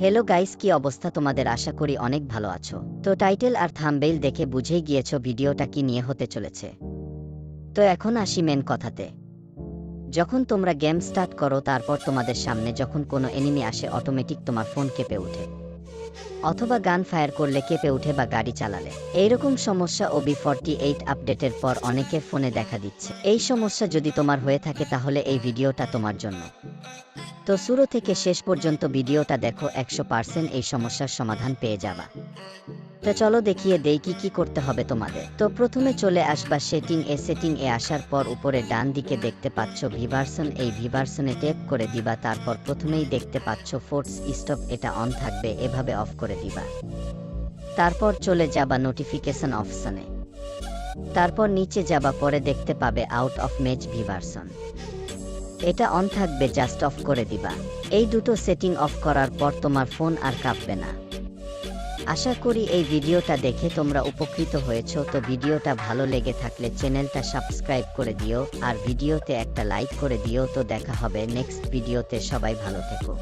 Hello guys কি অবস্থা তোমাদের? আশা করি অনেক ভালো আছো। তো টাইটেল আর থাম্বেইল দেখে বুঝেই গিয়েছো ভিডিওটা কি নিয়ে হতে চলেছে। তো এখন আসি মেন কথাতে। যখন তোমরা গেম স্টার্ট করো, তারপর তোমাদের সামনে যখন কোনো এনিমি আসে অটোমেটিক তোমার ফোন কেঁপে ওঠে। অথবা গান ফায়ার করলে কেঁপে উঠে বা গাড়ি চালালে। এইরকম সমস্যা ওবি ফর্টি এইট আপডেটের পর অনেকের ফোনে দেখা দিচ্ছে। এই সমস্যা যদি তোমার হয়ে থাকে তাহলে এই ভিডিওটা তোমার জন্য। তো শুরু থেকে শেষ পর্যন্ত ভিডিওটা দেখো, একশো পার্সেন্ট এই সমস্যার সমাধান পেয়ে যাবা। তো চলো দেখিয়ে দেই কি কি করতে হবে তোমাদের। তো প্রথমে চলে আসবা সেটিং এ সেটিং এ আসার পর উপরে ডান দিকে দেখতে পাচ্ছ ভিভার্সন, এই ভিভার্সনে টেপ করে দিবা, তারপর প্রথমেই দেখতে পাচ্ছ ফোর্স স্টপ, এটা অন থাকবে, এভাবে অফ করে দিবা। তারপর চলে যাবা নোটিফিকেশন অপশনে। তারপর নিচে যাবা, পরে দেখতে পাবে আউট অফ মেজ ভিভার্সন। এটা অন থাকবে জাস্ট অফ করে দিবা। এই দুটো সেটিং অফ করার পর তোমার ফোন আর কাঁপবে না। আশা করি এই ভিডিওটা দেখে তোমরা উপকৃত হয়েছ, তো ভিডিওটা ভালো লেগে থাকলে চ্যানেলটা সাবস্ক্রাইব করে দিও, আর ভিডিওতে একটা লাইক করে দিও, তো দেখা হবে নেক্সট ভিডিওতে, সবাই ভালো থেকো।